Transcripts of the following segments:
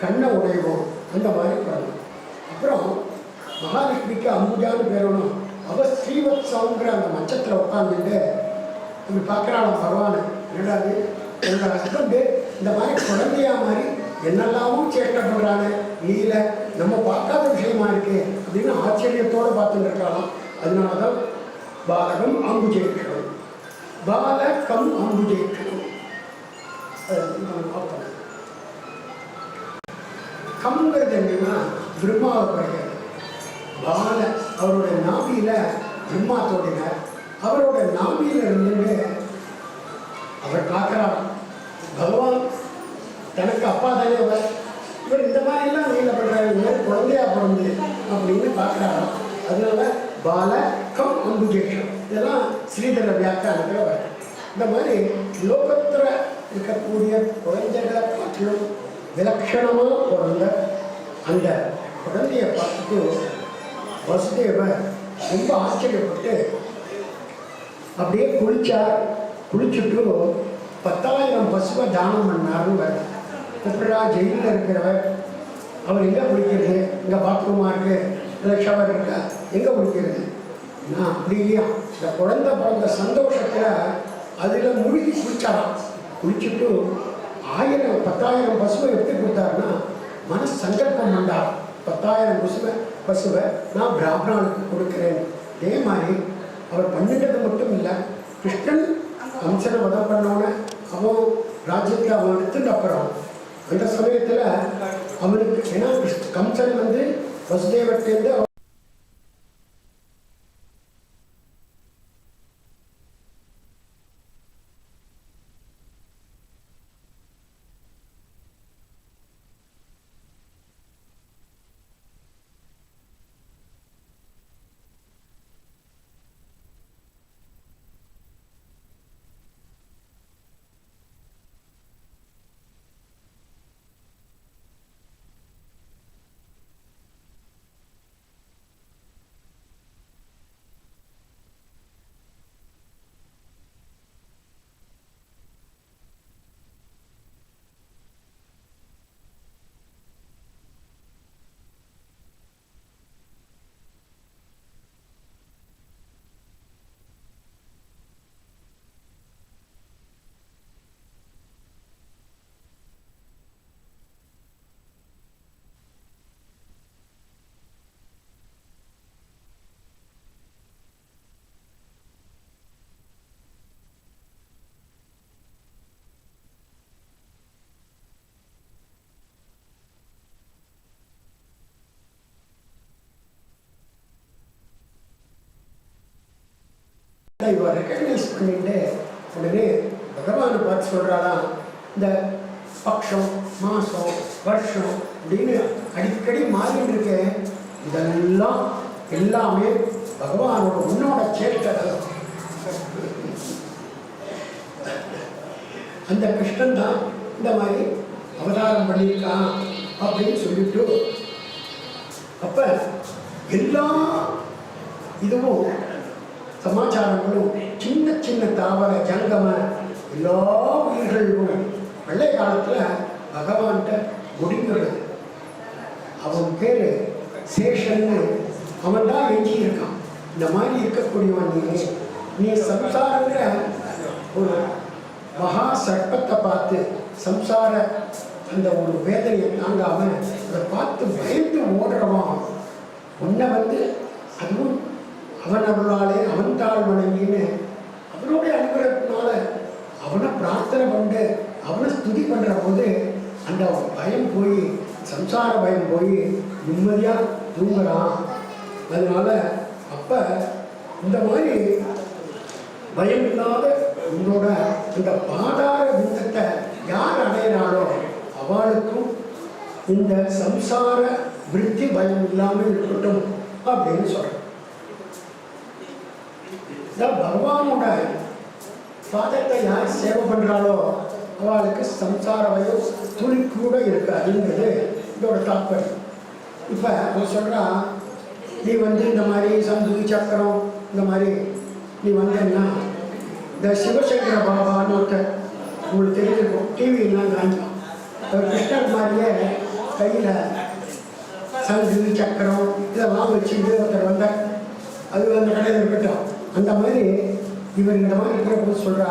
கண்ணை உடைவோம் அந்த மாதிரி பண்ணணும் அப்புறம் மகாலட்சுமிக்கு அம்புஜான்னு பேரணும் அவ ஸ்ரீவத்சவங்கிற அந்த மச்சத்தில் உட்காந்துட்டு இப்படி பார்க்குறாளாம் பகவான். என்னடாது என்னோட ஹஸ்பண்டு இந்த மாதிரி குழந்தையா மாதிரி என்னெல்லாமும் சேட்டை நீல நம்ம பார்க்காத விஷயமா இருக்கு அப்படின்னு ஆச்சரியத்தோடு பார்த்துட்டு இருக்கலாம் அதனால தான் பாலகம் அம்புஜேட்சணம் பால கம் அது நம்ம பார்ப்போம். கம்ங்கிறது என்னன்னா பிரம்மாவை படைக்கிறது. பால அவருடைய நாபியில பிரம்மா தோடினார் அவரோட நாபியில இருந்துட்டு அவர் பார்க்கிறார். பகவான் தனக்கு அப்பா தானே அவர். இவர் இந்த மாதிரிலாம் நீல பண்றாரு. இந்த மாதிரி குழந்தையா பிறந்து அப்படின்னு பார்க்கிறாராம் அதனால பால கம் அம்புஜேஷம் இதெல்லாம் ஸ்ரீதர வியாக்கியானத்தில் வருது இந்த மாதிரி லோகத்தில் இருக்கக்கூடிய குழந்தைகளை காட்டிலும் விலட்சணமாக பிறந்த அந்த குழந்தைய பார்த்துட்டு வசுதேவன் ரொம்ப ஆச்சரியப்பட்டு அப்படியே குளிச்சார் குளிச்சுட்டு பத்தாயிரம் பசுவை தானம் பண்ணாருங்க எப்படா ஜெயிலில் இருக்கிறவர்? அவர் எங்கே குளிக்கிறது? இங்கே பாத்ரூமாக இருக்குது இல்லை ஷவர் இருக்கா? எங்கே குளிக்கிறது? நான் அப்படி இல்லையா? இந்த குழந்தை பிறந்த சந்தோஷத்தில் அதில் முழுகி குளிச்சாராம். குளிச்சுட்டு ஆயிரம் பத்தாயிரம் பசுவை எப்படி கொடுத்தாருன்னா மன சங்கல்பம் பண்ணார் பத்தாயிரம் பசுவை பசுவை நான் பிராமணனுக்கு கொடுக்கிறேன். அதே மாதிரி அவர் பண்ணிட்டது மட்டும் இல்லை கிருஷ்ணன் அம்சனை வதம் பண்ணோன்னே அவன் ராஜ்யத்தில் அவன் எடுத்துட்டு அப்புறம் அந்த சமயத்தில் அவனுக்கு ஏன்னா கம்சன் வந்து வசுதேவர்கிட்டேருந்து இவர் ரெக்கக்னைஸ் பண்ணிட்டு உடனே பகவானை பார்த்து சொல்கிறாராம் இந்த பக்ஷம் மாதம் வருஷம் அப்படின்னு அடிக்கடி மாறிட்டு இருக்கேன் இதெல்லாம் எல்லாமே பகவானோட உன்னோட சேட்டை அந்த கிருஷ்ணன் தான் இந்த மாதிரி அவதாரம் பண்ணியிருக்கான் அப்படின்னு சொல்லிட்டு அப்ப எல்லா இதுவும் சமாச்சாரங்களும் சின்ன சின்ன தாவர ஜங்கம எல்லா உயிர்களும் வெள்ளை காலத்தில் பகவான்கிட்ட முடிங்கிறது அவன் பேர் சேஷன்னு. அவன் தான் எஞ்சி இருக்கான் இந்த மாதிரி இருக்கக்கூடியவன் நீ. நீ சம்சாரங்கிற ஒரு மகா சர்ப்பத்தை பார்த்து சம்சார அந்த ஒரு வேதனையை தாங்காமல் அதை பார்த்து பயந்து ஓடுறவன். உன்னை வந்து அதுவும் அவன் அருளாலே அவன் தாழ் வணங்கின்னு அவனுடைய அனுகிரகத்தினால அவனை பிரார்த்தனை பண்ணு அவனை ஸ்துதி பண்ணுற போது அந்த பயம் போய் சம்சார பயம் போய் நிம்மதியாக தூங்குறான். அதனால அப்போ இந்த மாதிரி பயம் இல்லாத உன்னோட இந்த பாதார விந்தத்தை யார் அடையிறாளோ அவளுக்கும் இந்த சம்சார விருத்தி பயம் இல்லாமல் இருக்கட்டும் அப்படின்னு சொல்கிறேன் பகவானோட பாதத்தை யார் சேவை பண்ணுறாளோ அவளுக்கு சம்சார பயம் துளி கூட அப்படிங்கிறது இதோட தாற்பயம். இப்போ அவன் சொல்கிறான் நீ வந்து இந்த மாதிரி சந்துகி சக்கரம் இந்த மாதிரி நீ வந்தேன்னா இந்த சிவசங்கர பாபான்னு ஒருத்தர் உங்களுக்கு தெரிஞ்சிருக்கும். டிவிலாம் காமிக்கும் அவர் கிருஷ்ணர் மாதிரியே கையில் சங்கு சக்கரம் இதெல்லாம் வச்சுட்டு ஒருத்தர் வந்தார். அது அந்த கடையில் இருக்கட்டும் அந்த மாதிரி இவர் இந்த மாதிரி இருக்கிற போது சொல்றா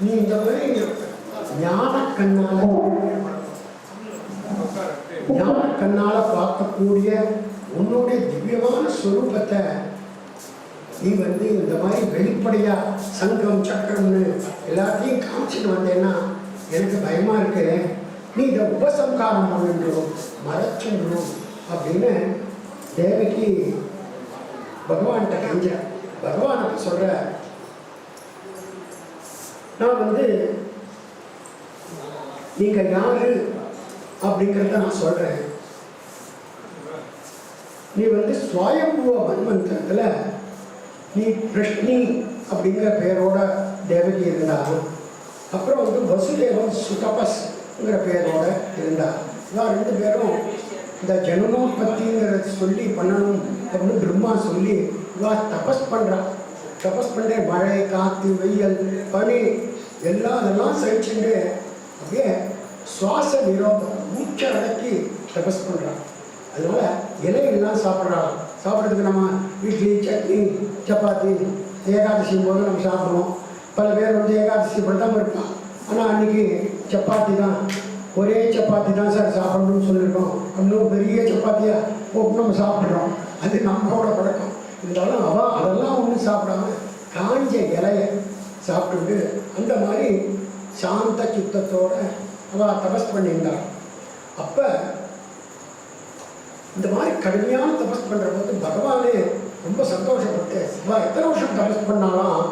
நீ இந்த மாதிரி ஞான கண்ணால ஞான கண்ணால பார்க்கக்கூடிய உன்னுடைய திவ்யமான ஸ்வரூபத்தை நீ வந்து இந்த மாதிரி வெளிப்படையா சங்கம் சக்கரம்னு எல்லாத்தையும் காமிச்சிட்டு வந்தேன்னா எனக்கு பயமா இருக்கு. நீ இதை உபசம்காரம் பண்ணிடும் மறைச்சிடணும் அப்படின்னு தேவைக்கு பகவான்கிட்ட கெஞ்ச பகவான் அப்ப நான் வந்து நீங்கள் யாரு அப்படிங்கிறத நான் சொல்கிறேன் நீ வந்து சுவாயம்புவ மன்மந்திரத்தில் நீ பிரஷ்னி அப்படிங்கிற பெயரோட தேவகி இருந்தாலும் அப்புறம் வந்து வசுதேவன் சுகபஸ்ங்கிற பேரோட இருந்தார் இவா ரெண்டு பேரும் இந்த ஜனனோத்பத்திங்கிறத சொல்லி பண்ணணும் அப்படின்னு பிரம்மா சொல்லி இவா தபஸ் பண்ணுறான் தபஸ் பண்ற மழை காற்று வெயில் பனி எல்லாம் அதெல்லாம் சகிச்சுட்டு அப்படியே சுவாச நிரோதம் மூச்ச அடக்கி தபஸ் பண்ணுறான் அதனால் இலைகள்லாம் சாப்பிட்றான். சாப்பிட்றதுக்கு நம்ம இட்லி சட்னி சப்பாத்தி ஏகாதசி போது நம்ம சாப்பிட்றோம் பல பேர் வந்து ஏகாதசி பண்ணாமல் இருப்பான் ஆனால் அன்னைக்கு சப்பாத்தி தான். ஒரே சப்பாத்தி தான் சார் சாப்பிடணும்னு சொல்லியிருக்கோம். இன்னும் பெரிய சப்பாத்தியாக போட்டு நம்ம சாப்பிட்றோம். அது நம்மளோட பழக்கம். இருந்தாலும் அவன் அதெல்லாம் ஒன்றும் சாப்பிடாம காஞ்ச இலைய சாப்பிட்டுட்டு அந்த மாதிரி சாந்த சுத்தத்தோடு அவள் தபஸ் பண்ணியிருந்தாள் அப்போ இந்த மாதிரி கடுமையான தபஸ் பண்ணுற போது பகவானே ரொம்ப சந்தோஷப்பட்டு அவள் எத்தனை வருஷம் தபஸ் பண்ணாலாம்?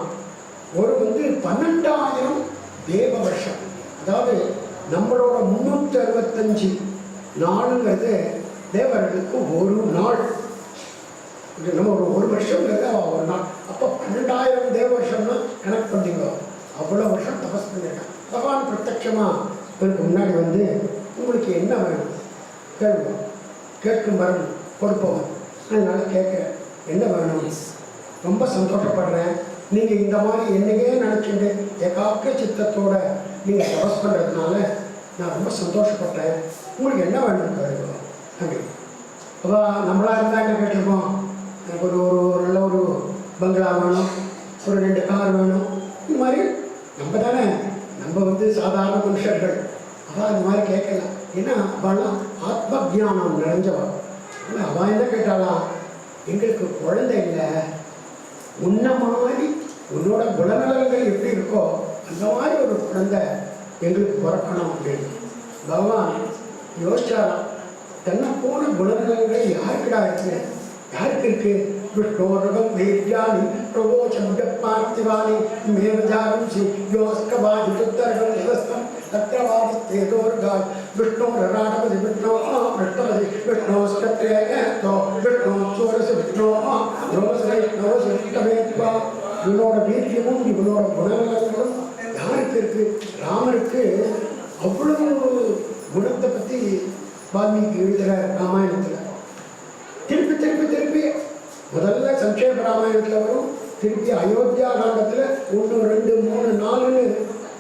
ஒரு வந்து பன்னெண்டாயிரம் தேவ வருஷம். அதாவது நம்மளோட முந்நூற்றி அறுபத்தஞ்சு நாளுங்கிறது தேவர்களுக்கு ஒரு நாள். நம்ம ஒரு ஒரு அவ ஒரு நாள் அப்போ பன்னெண்டாயிரம் தேவ வருஷம்னா கணக்கு பண்ணிக்கோ. அவ்வளோ வருஷம் தபஸ் பண்ணியிருக்கான். பகவான் பிரத்யட்சமாக இவருக்கு முன்னாடி வந்து உங்களுக்கு என்ன வேணும்? கேள்வி கேட்கும் வரம் கொடுப்பவன். அதனால கேட்குறேன். என்ன வேணும்? ரொம்ப சந்தோஷப்படுறேன். நீங்கள் இந்த மாதிரி என்னையே நினச்சிட்டு ஏகாக்க சித்தத்தோட நீங்கள் தபஸ் பண்ணுறதுனால நான் ரொம்ப சந்தோஷப்பட்டேன். உங்களுக்கு என்ன வேணும்? கேளுங்க. அப்படி அப்போ நம்மளா இருந்தால் என்ன கேட்டிருப்போம் எனக்கு ஒரு ஒரு நல்ல ஒரு பங்களா வேணும் ஒரு ரெண்டு கார் வேணும். இந்த மாதிரி நம்ம தானே நம்ம வந்து சாதாரண மனுஷர்கள். அவள் அந்த மாதிரி கேட்கல ஏன்னா அவள்லாம் ஆத்ம ஜானம் நிறைஞ்சவள். இல்லை அவள் என்ன கேட்டாலாம் எங்களுக்கு குழந்தை இல்லை. உன்ன மாதிரி உன்னோட குணநலங்கள் எப்படி இருக்கோ அந்த மாதிரி ஒரு குழந்தை எங்களுக்கு பிறக்கணும் அப்படின்னு. பகவான் யோசிச்சாராம் தன்னை போன குணநலங்கள் யாருக்கிடா இருக்கு? யாருக்கு இருக்கு விஷ்ணோரகம் வீர்யானி பிரவோச்சம் பார்த்திவானி மேவஜானம் சி சிவஸ்தம் சுத்தரகம் நிவஸ்தம் தத்திரவாதத்தேதோர்கால் விஷ்ணோரராடபதி விஷ்ணோ விஷ்ணவதி விஷ்ணோஸ்கத்ரேயோ விஷ்ணோ சோரசி விஷ்ணோ ரோசி விஷ்ணோசி விஷ்ணவேத்வா இவனோட வீரியமும் இவனோட குணநலங்களும் யாருக்கு இருக்கு ராமருக்கு அவ்வளவு குணத்தை பற்றி வால்மீகி எழுதுகிற ராமாயணத்தில். முதல்ல சங்கேப ராமாயணத்தில் வரும் திருப்பி அயோத்தியா காண்டத்தில் ஒன்று ரெண்டு மூணு நாலுன்னு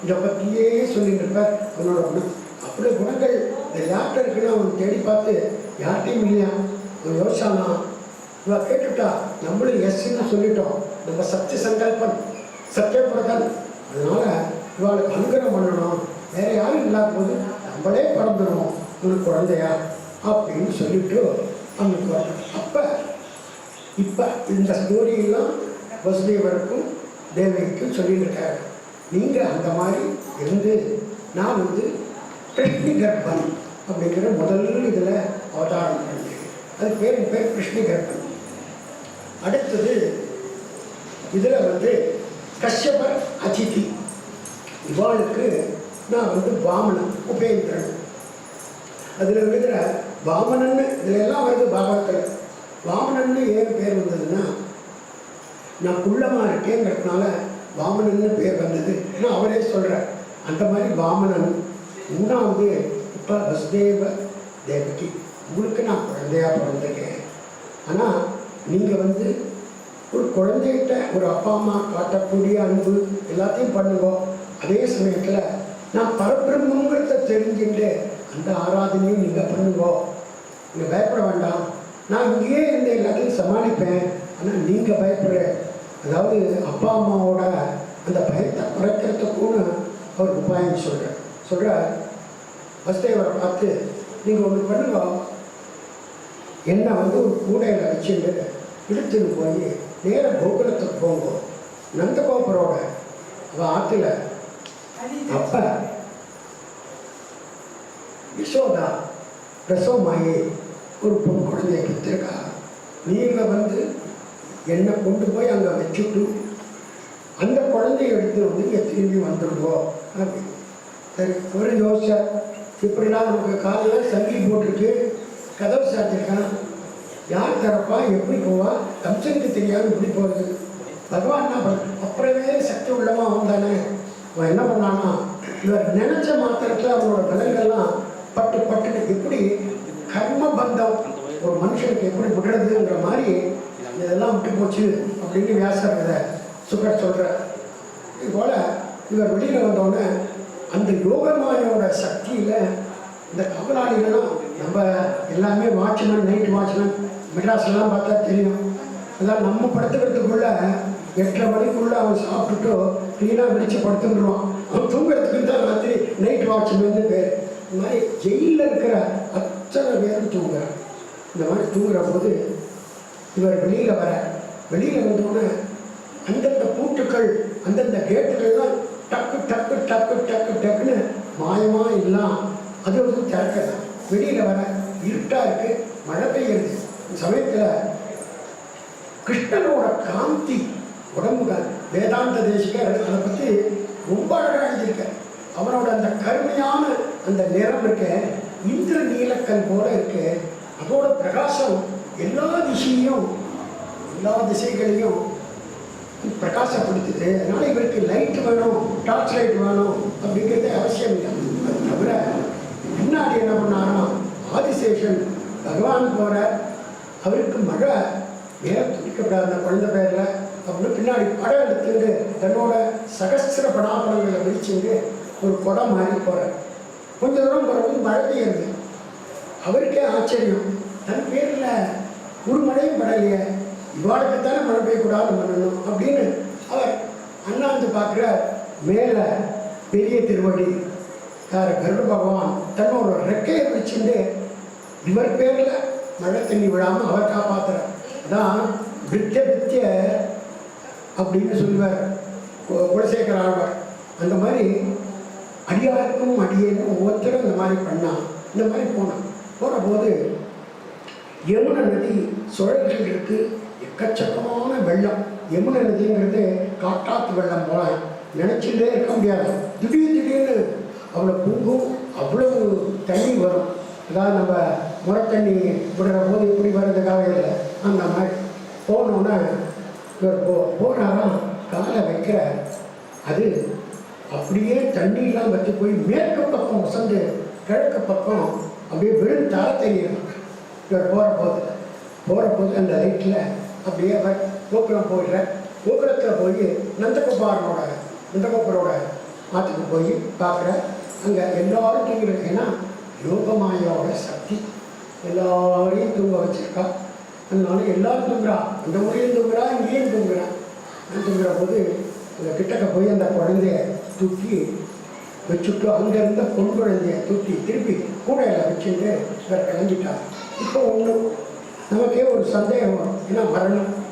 இதை பற்றியே சொல்லிட்டு இருப்பார் அவனோட குணம். அப்படி குணங்கள் இந்த யார்கிட்ட இருக்குன்னு அவன் தேடி பார்த்து யார்கிட்டையும் இல்லையா? அவன் யோசானா இவ கேட்டுட்டா நம்மளும் எஸ்ன்னு சொல்லிட்டோம். நம்ம சத்திய சங்கல்பன் சத்தியபிரதன் அதனால் இவாளுக்கு அனுகிரம் பண்ணணும். வேற யாரும் இல்லாத போது நம்மளே பிறந்துடும் ஒரு குழந்தையா? அப்படின்னு சொல்லிட்டு அவனுக்கு அப்போ இப்போ இந்த ஸ்டோரியெல்லாம் வசுதேவருக்கும் தேவகிக்கும் சொல்லிட்டு நீங்கள் அந்த மாதிரி இருந்து நான் வந்து கிருஷ்ணி கர்ப்பன் அப்படிங்கிற முதல் இதில் அவதாரம் பண்ணேன். அது பேர் பேர் கிருஷ்ணி கர்ப்பன் அடுத்தது இதில் வந்து கஷ்யபர் அதிதி. இவாளுக்கு நான் வந்து வாமனன் உபேந்திரன். அதில் இருக்கிற வாமனன்னு இதில் எல்லாம் வருது பாகவத்தில் வாமனன்னு ஏன் பேர் வந்ததுன்னா நான் குள்ளமாக இருக்கேங்கிறதுனால வாமனன்னு பேர் வந்தது. ஏன்னா அவரே சொல்கிறார் அந்த மாதிரி வாமனன். மூணாவது இப்போ வசுதேவ தேவகி. உங்களுக்கு நான் குழந்தையாக பிறந்திருக்கேன். ஆனால் நீங்கள் வந்து ஒரு குழந்தைகிட்ட ஒரு அப்பா அம்மா காட்டக்கூடிய அன்பு எல்லாத்தையும் பண்ணுவோம் அதே சமயத்தில் நான் பரபிரம்மங்கிறத தெரிஞ்சுட்டு அந்த ஆராதனையும் நீங்கள் பண்ணுவோம் நீங்கள் பயப்பட வேண்டாம். நான் இங்கேயே இருந்து எல்லாத்தையும் சமாளிப்பேன். ஆனால் நீங்கள் பயப்படுற அதாவது அப்பா அம்மாவோட அந்த பயத்தை குறைக்கிறதுக்குன்னு அவர் உபாயம் சொல்கிறார் சொல்கிறார் வசுதேவரை பார்த்து நீங்கள் ஒன்று பண்ணுங்க. என்னை வந்து ஒரு கூடையில் வச்சுட்டு இழுத்துன்னு போய் நேர கோகுலத்துக்கு போங்க. நந்தகோபுரோட அவள் ஆற்றுல அப்ப யசோதா பிரசவமாயி ஒரு பொன் குழந்தைய பெற்றிருக்கா நீங்கள் வந்து என்னை கொண்டு போய் அங்கே வச்சுட்டு அந்த குழந்தைய எடுத்து வந்து இங்கே திரும்பி வந்துடுவோம் அப்படின்னு சரி ஒரு யோசிச்சார் இப்படிலாம் நமக்கு காலையில் சங்கி போட்டிருக்கு கதவு சாத்திருக்கான். யார் தரப்பா எப்படி போவா? தம்சனுக்கு தெரியாது எப்படி போகிறது பகவான் என்ன பண்ண அப்புறமே சக்தி உள்ளவன் அவன் தானே அவன் என்ன பண்ணானா இவர் நினைச்ச மாத்திரத்தில் அவனோட விலங்கெல்லாம் பட்டு பட்டுன்னு எப்படி கர்ம பந்தம். ஒரு மனுஷனுக்கு எப்படி விடுறதுங்கிற மாதிரி இதெல்லாம் விட்டு போச்சு அப்படின்னு வியாசர் இதை சுகர் சொல்கிறார் இதுபோல் இவர் வெளியில் வந்தோடனே அந்த யோகமாயோட சக்தியில் இந்த கபலாளிகள்லாம் நம்ம எல்லாமே வாட்ச்மேன் நைட் வாட்ச்மேன் மெட்ராஸ்லாம் பார்த்தா தெரியும். அதெல்லாம் நம்ம படுத்துக்கிறதுக்குள்ள எட்டரை மணிக்குள்ளே அவன் சாப்பிட்டுட்டு க்ளீனாக விரிச்சு படுத்துடுவான் அவன் தூங்குறதுக்கு தான் ராத்திரி நைட் வாட்ச்மேன் பேர். இந்த மாதிரி ஜெயிலில் இருக்கிற அத்தனை பேரும் தூங்குறான் இந்த மாதிரி தூங்குற போது இவர் வெளியில் வர வெளியில் வந்தோடனே அந்தந்த பூட்டுக்கள் அந்தந்த கேட்டுகள்லாம் டக்கு டக்கு டக்கு டக்கு டக்குன்னு மாயமாக எல்லாம் அது வந்து திறக்கலாம் வெளியில் வர இருட்டாக இருக்கு மழை பெய்யுது. இந்த சமயத்தில் கிருஷ்ணனோட காந்தி உடம்புகள் வேதாந்த தேசிகர் அதை பற்றி ரொம்ப அழகாக எழுதியிருக்கார். அவனோட அந்த கருமையான அந்த நிறம் இருக்க இந்திர நீலக்கல் போல இருக்கு. அதோட பிரகாசம் எல்லா திசையும் எல்லா திசைகளையும் பிரகாசப்படுத்துது. அதனால இவருக்கு லைட் வேணும் டார்ச் லைட் வேணும் அப்படிங்கிறது அவசியம் இல்லை. அது தவிர பின்னாடி என்ன பண்ணாருன்னா ஆதிசேஷன் பகவான் போற அவருக்கு மழை வேற துடிக்கப்படாத அந்த குழந்தை பேரில் அப்படின்னு பின்னாடி படம் எடுத்துட்டு தன்னோட சகஸ்திர படாபடங்களை விரிச்சுட்டு ஒரு குடம் மாறி போகிறார் கொஞ்ச தூரம் பிறகு மழை பெய்யுது அவருக்கே ஆச்சரியம். தன் பேரில் ஒரு மழையும் படலையே. இவாளுக்கு தானே மழை பெய்யக்கூடாது பண்ணணும் அப்படின்னு அவர் அண்ணாந்து பார்க்குற மேலே பெரிய திருவடி யார் கருட பகவான் தன்னோட ரெக்கையை வச்சுட்டு இவர் பேரில் மழை தண்ணி விழாமல் அவர் காப்பாத்துறார். அதான் வித்திய வித்திய அப்படின்னு சொல்லுவார். குலசேகர் குலசேகர ஆழ்வார். அந்த மாதிரி அடியாருக்கும் அடியேனும் ஒவ்வொருத்தரும் இந்த மாதிரி பண்ணான் இந்த மாதிரி போனான் போன. போது யமுனை நதி சுழல்கள் எக்கச்சக்கமான வெள்ளம். யமுனை நதிங்கிறது காட்டாத்து வெள்ளம் போல நினைச்சுட்டே இருக்க முடியாது. திடீர் திடீர்னு அவ்வளோ பூங்கும் அவ்வளவு தண்ணி வரும். அதாவது நம்ம முறை தண்ணி விடுற போது இப்படி வர்றதுக்காக இல்லை அந்த மாதிரி. போனோன்னே இவர் போ போனாராம் காலை வைக்கிற அது அப்படியே தண்ணியெல்லாம் வச்சு போய் மேற்கு பக்கம் வசந்து கிழக்கு பக்கம் அப்படியே விழுந்தால தெரியும் இவர் போகிற போது போகிற போது அந்த லைட்டில் அப்படியே அவர் கோபுரம் போயிடுற கோபுரத்தில் போய் நந்தகோபாரனோட நந்தகோபுரோட ஆற்றுக்கு போய் பார்க்குற அங்கே எல்லோரும் தூங்கிருக்கேன்னா யோகமாயோட சக்தி. எல்லாரையும் தூங்க வச்சுருக்கா. அதனால எல்லாரும் தூங்குறா. அந்த முறையும் தூங்குறா இங்கேயும் தூங்குறா. தூங்குற போது அந்த கிட்டக்க போய் அந்த குழந்தைய தூக்கி வச்சுட்டு அங்கே இருந்த பொன் குழந்தைய தூக்கி திருப்பி கூடையில் வச்சுட்டு இவர் கிளம்பிட்டார். இப்போ ஒன்று நமக்கே ஒரு சந்தேகம் வரும். ஏன்னா மரணம்?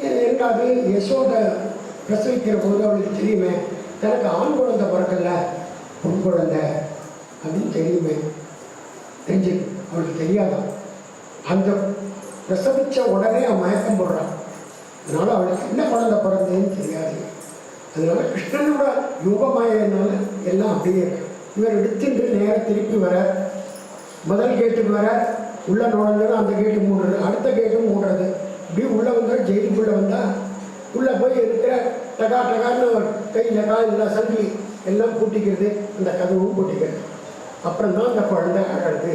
எங்காவது யசோத பிரசவிக்கிற போது அவளுக்கு தெரியுமே தனக்கு ஆண் குழந்தை பிறக்கல. பொன் குழந்தை அப்படின்னு தெரியுமே. தெரிஞ்சு அவளுக்கு தெரியாதான் அந்த பிரசவித்த உடனே அவன் மயக்கம் போடுறான். அதனால அவளுக்கு என்ன குழந்தை பிறந்தேன்னு தெரியாது. அதனால கிருஷ்ணனோட யோகமாயனால எல்லாம் அப்படியே இவர் எடுத்துட்டு நேரம் திருப்பி வர முதல் கேட்டுக்கு வர உள்ளே நுழைஞ்சதும் அந்த கேட்டு மூடுறது அடுத்த கேட்டும் மூடுறது. இப்படி உள்ள வந்தால் ஜெயிலுக்குள்ளே வந்தால் உள்ளே போய் இருக்கிற டகா டகான்னு கையில் காலில் சங்கி எல்லாம் பூட்டிக்கிறது அந்த கதவும் பூட்டிக்கிறது. அப்புறம் தான் அந்த குழந்தை அழகு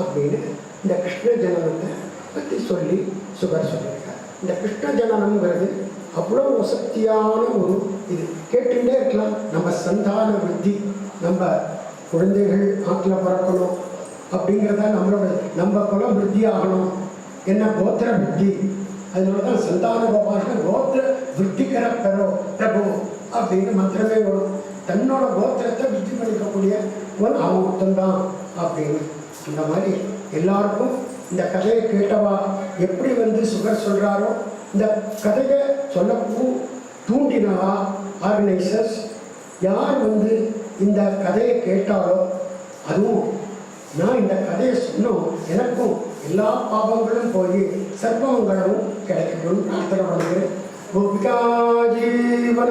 அப்படின்னு இந்த கிருஷ்ண ஜனனத்தை பற்றி சொல்லி சுகர் சொல்லியிருக்கார். இந்த கிருஷ்ண ஜனனம்ங்கிறது அவ்வளோ வசதியான ஒரு இது. கேட்டுட்டே இருக்கலாம். நம்ம சந்தான விருத்தி நம்ம குழந்தைகள் ஆற்றில் பிறக்கணும் அப்படிங்கிறத நம்மளோட நம்ம குலம் விருத்தி ஆகணும். என்ன கோத்திர விருத்தி? அதனால தான் சந்தான பகவான கோத்திர விருத்திகர பெறோ பிரபு அப்படின்னு மந்திரமே வரும். தன்னோட கோத்திரத்தை விருத்தி பண்ணிக்கக்கூடிய ஒரு அவன் அப்படின்னு இந்த மாதிரி எல்லாருக்கும் இந்த கதையை கேட்டவா எப்படி வந்து சுகர் சொல்கிறாரோ இந்த கதையை சொல்ல தூண்டினா ஆர்கனைசர்ஸ்? யார் வந்து இந்த கதையை கேட்டாலோ அதுவும் நான் இந்த கதையை சொன்னோம் எனக்கும் எல்லா பாபங்களும் போய் சர்வங்களும் கிடைக்கணும்னு பிரார்த்தனை பண்ணுறேன் கோபிகா ஜீவன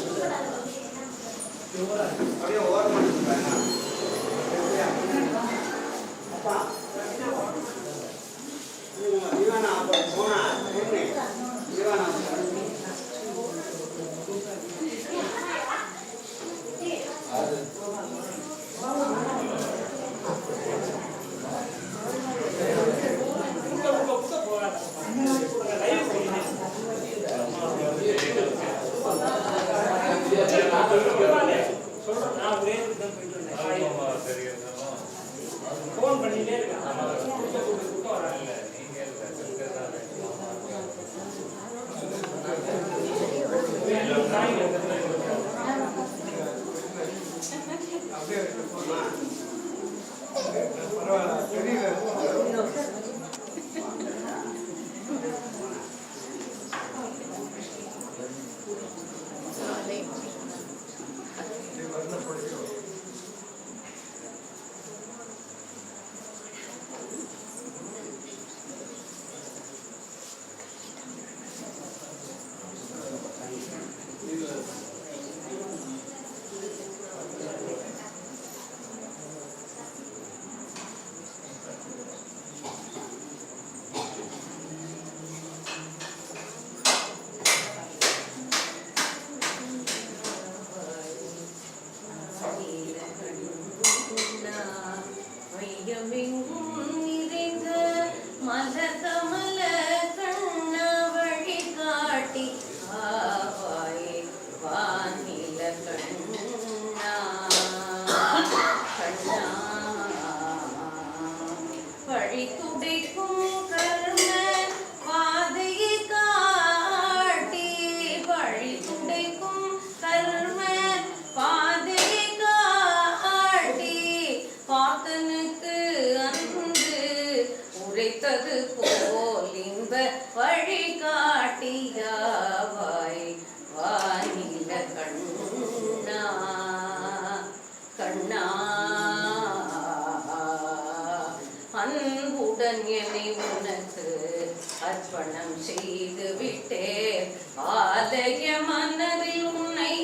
அர்ப்பணம் செய்து விட்டேன். ஆலய மன்னரில் உன்னை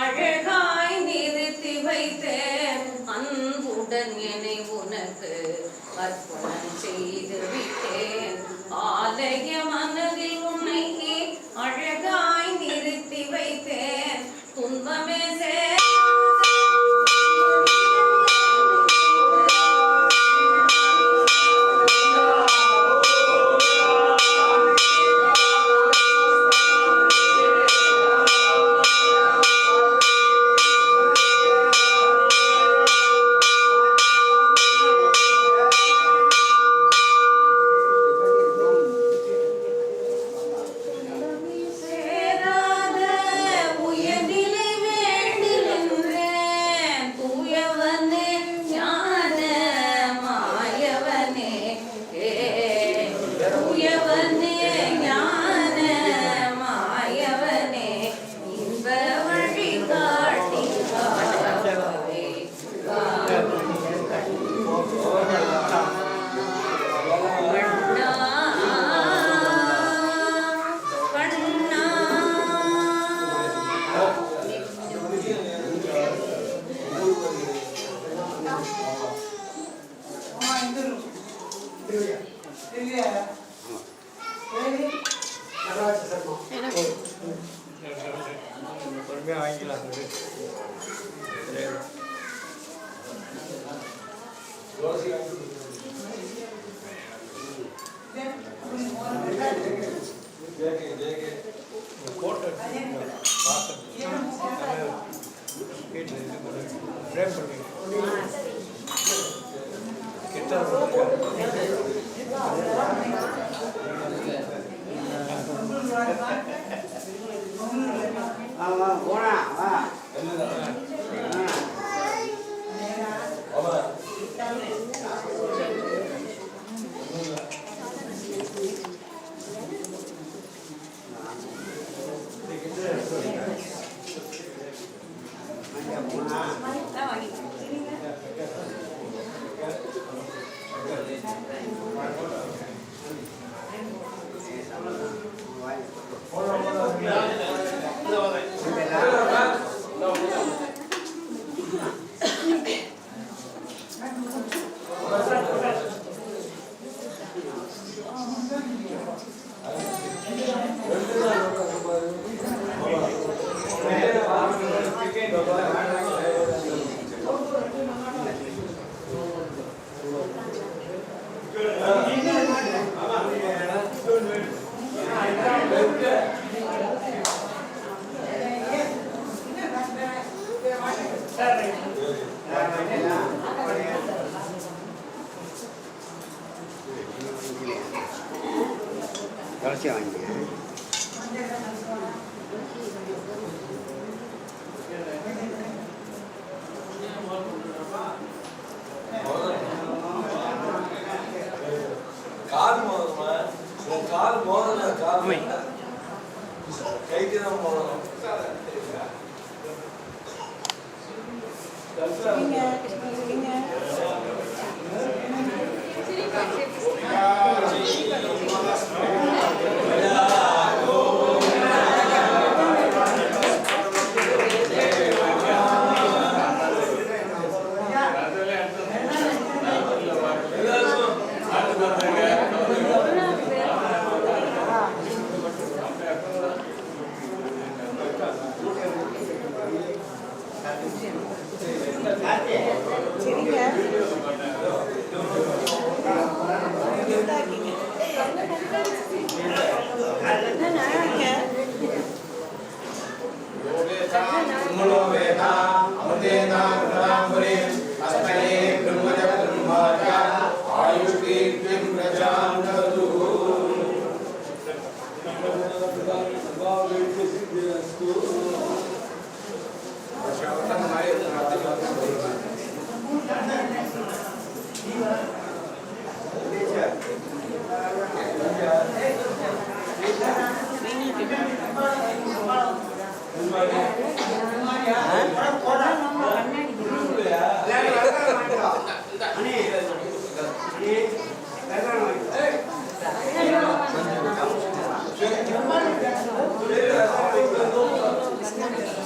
அழகாய் நிறுத்தி வைத்தேன்? அன்புடன் என்னை உனக்கு அர்ப்பணம் போட்டோ ஃப்ரேம் பண்ணுவீங்க கிட்ட கடைசி Segininya, segininya. Sini Pak. ini karena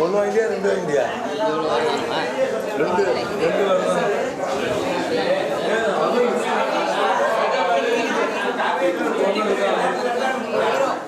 ஒன்று வாங்கியா ரெண்டு வாங்கியா ரெண்டு ரெண்டு வரணும் ஒன்று இருக்கா